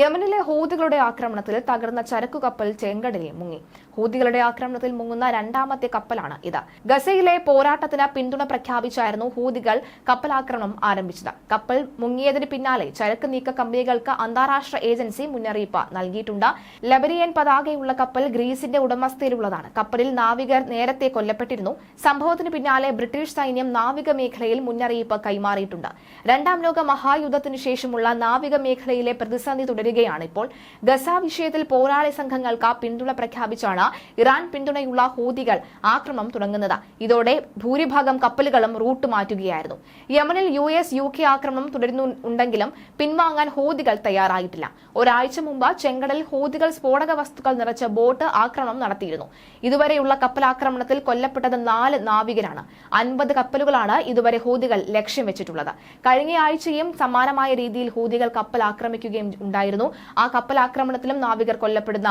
യമനിലെ ഹൂതികളുടെ ആക്രമണത്തിൽ തകർന്ന ചരക്കു കപ്പൽ ചെങ്കടലിൽ മുങ്ങി. ഹൂതികളുടെ ആക്രമണത്തിൽ മുങ്ങുന്ന രണ്ടാമത്തെ കപ്പലാണ് ഇത്. ഗസയിലെ പോരാട്ടത്തിന് പിന്തുണ പ്രഖ്യാപിച്ചായിരുന്നു ഹൂതികൾ കപ്പലാക്രമണം ആരംഭിച്ചത്. കപ്പൽ മുങ്ങിയതിന് പിന്നാലെ ചരക്ക് നീക്ക കമ്പനികൾക്ക് അന്താരാഷ്ട്ര ഏജൻസി മുന്നറിയിപ്പ് നൽകിയിട്ടുണ്ട്. ലബനിയൻ പതാകയുള്ള കപ്പൽ ഗ്രീസിന്റെ ഉടമസ്ഥയിലുള്ളതാണ്. കപ്പലിൽ നാവികർ നേരത്തെ കൊല്ലപ്പെട്ടിരുന്നു. സംഭവത്തിന് പിന്നാലെ ബ്രിട്ടീഷ് സൈന്യം നാവിക മേഖലയിൽ മുന്നറിയിപ്പ് കൈമാറിയിട്ടുണ്ട്. രണ്ടാം ലോക മഹായുദ്ധത്തിനു ശേഷമുള്ള നാവിക മേഖലയിലെ പ്രതിസന്ധി തുടരുകയാണ് ഇപ്പോൾ ഗസ വിഷയത്തിൽ പോരാളി സംഘങ്ങൾക്ക് പിന്തുണ പ്രഖ്യാപിച്ചാണ് ഇറാൻ പിന്തുണയുള്ള ഹൂതികൾ ആക്രമണം തുടങ്ങുന്നത്. ഇതോടെ ഭൂരിഭാഗം കപ്പലുകളും റൂട്ട് മാറ്റുകയായിരുന്നു. യമനിൽ യു എസ് യു കെ ആക്രമണം തുടരുന്നുണ്ടെങ്കിലും പിൻവാങ്ങാൻ ഹൂതികൾ തയ്യാറായിട്ടില്ല. ഒരാഴ്ച മുമ്പ് ചെങ്കടൽ ഹൂതികൾ സ്ഫോടക വസ്തുക്കൾ നിറച്ച ബോട്ട് ആക്രമണം നടത്തിയിരുന്നു. ഇതുവരെയുള്ള കപ്പലാക്രമണത്തിൽ കൊല്ലപ്പെട്ടത് നാല് നാവികരാണ്. അൻപത് കപ്പലുകളാണ് ഇതുവരെ ഹൂതികൾ ലക്ഷ്യം വെച്ചിട്ടുള്ളത്. കഴിഞ്ഞ ആഴ്ചയും സമാനമായ രീതിയിൽ ഹൂതികൾ കപ്പൽ ആക്രമിക്കുകയും ഉണ്ടായിരുന്നു. ആ കപ്പൽ ആക്രമണത്തിലും നാവികർ കൊല്ലപ്പെടുന്ന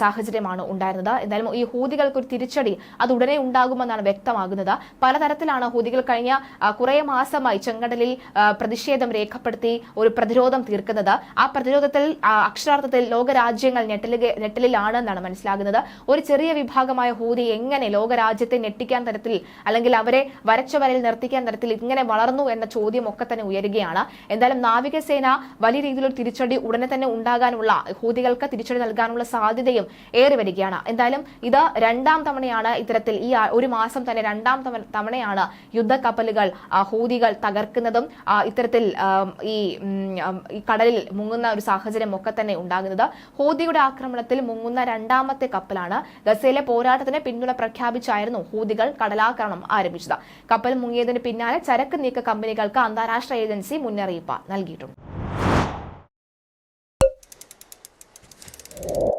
സാഹചര്യമാണ് ഉണ്ടായിരുന്നത്. എന്തായാലും ഈ ഹൂതികൾക്ക് ഒരു തിരിച്ചടി അത് ഉടനെ ഉണ്ടാകുമെന്നാണ് വ്യക്തമാകുന്നത്. പലതരത്തിലാണ് ഹൂതികൾ കഴിഞ്ഞ കുറേ മാസമായി ചെങ്കടലിൽ പ്രതിഷേധം രേഖപ്പെടുത്തി ഒരു പ്രതിരോധം തീർക്കുന്നത്. ആ പ്രതിരോധത്തിൽ അക്ഷരാർത്ഥത്തിൽ ലോകരാജ്യങ്ങൾ ഞെട്ടലുക ഞെട്ടലിലാണ് എന്നാണ് മനസ്സിലാകുന്നത്. ഒരു ചെറിയ വിഭാഗമായ ഹൂതി എങ്ങനെ ലോകരാജ്യത്തെ ഞെട്ടിക്കാൻ തരത്തിൽ അല്ലെങ്കിൽ അവരെ വരച്ചവരിൽ നിർത്തിക്കാൻ തരത്തിൽ ഇങ്ങനെ വളർന്നു എന്ന ചോദ്യം ഒക്കെ തന്നെ ഉയരുകയാണ്. എന്തായാലും നാവികസേന വലിയ രീതിയിലൊരു തിരിച്ചടി ഉടനെ തന്നെ ഉണ്ടാകാനുള്ള ഹൂതികൾക്ക് തിരിച്ചടി നൽകാനുള്ള സാധ്യതയും ഏറി വരികയാണ്. എന്തായാലും ഇത് രണ്ടാം തവണയാണ് ഇത്തരത്തിൽ ഈ ഒരു മാസം തന്നെ രണ്ടാം തവണയാണ് യുദ്ധക്കപ്പലുകൾ ഹൂതികൾ തകർക്കുന്നതും ഇത്തരത്തിൽ ഈ കടലിൽ മുങ്ങുന്ന ഒരു സാഹചര്യം ഒക്കെ തന്നെ ഉണ്ടാകുന്നത്. ഹൂതിയുടെ ആക്രമണത്തിൽ മുങ്ങുന്ന രണ്ടാമത്തെ കപ്പലാണ് ഗസയിലെ പോരാട്ടത്തിന് പിന്തുണ പ്രഖ്യാപിച്ചായിരുന്നു ഹൂതികൾ കടലാക്രമണം ആരംഭിച്ചത്. കപ്പൽ മുങ്ങിയതിന് പിന്നാലെ ചരക്ക് നീക്ക കമ്പനികൾക്ക് അന്താരാഷ്ട്ര ഏജൻസി മുന്നറിയിപ്പ് നൽകിയിട്ടുണ്ട്. you